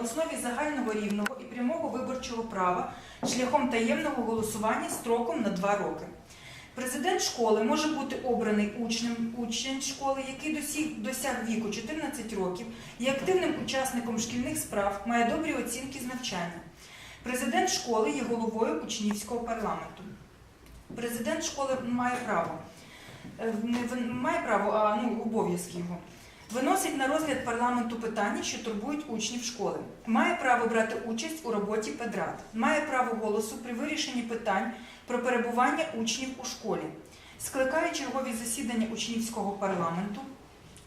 основі загального рівного і прямого виборчого права шляхом таємного голосування строком на два роки. Президент школи може бути обраний учнем учень школи, який досяг віку 14 років, є активним учасником шкільних справ, має добрі оцінки з навчання. Президент школи є головою учнівського парламенту. Президент школи має право, е, має право, а ну обов'язки його. Виносить на розгляд парламенту питання, що турбують учнів школи. Має право брати участь у роботі педрат. Має право голосу при вирішенні питань про перебування учнів у школі. Скликає чергові засідання учнівського парламенту.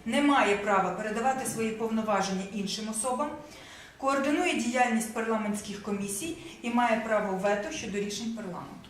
Не має права передавати свої повноваження іншим особам. Координує діяльність парламентських комісій і має право вето щодо рішень парламенту.